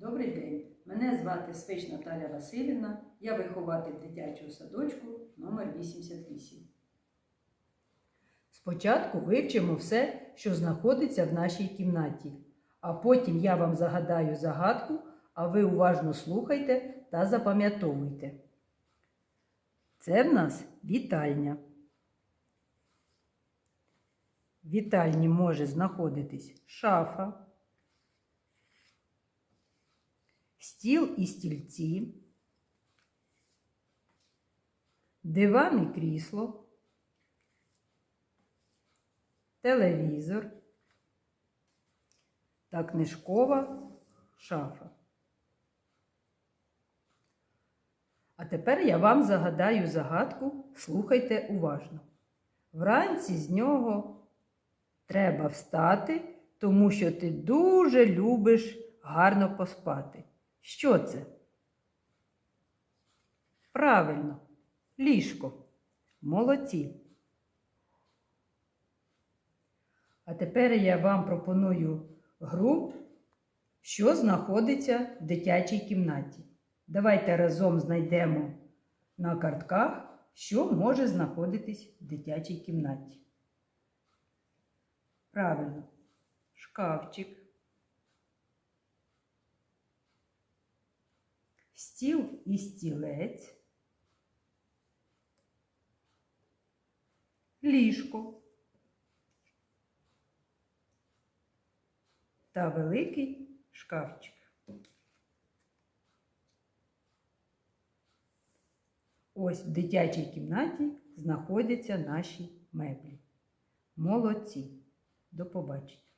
Добрий день. Мене звати Свич Наталя Васильівна. Я вихователь дитячого садочку номер 88. Спочатку вивчимо все, що знаходиться в нашій кімнаті, а потім я вам загадаю загадку, а ви уважно слухайте та запам'ятовуйте. Це в нас вітальня. В вітальні може знаходитись шафа, стіл і стільці, диван і крісло, телевізор та книжкова шафа. А тепер я вам загадаю загадку, слухайте уважно. Вранці з нього треба встати, тому що ти дуже любиш гарно поспати. Що це? Правильно, ліжко. Молодці. А тепер я вам пропоную гру, що знаходиться в дитячій кімнаті. Давайте разом знайдемо на картках, що може знаходитись в дитячій кімнаті. Правильно, шкафчик, стіл і стілець, ліжко та великий шкафчик. Ось в дитячій кімнаті знаходяться наші меблі. Молодці. До побачення.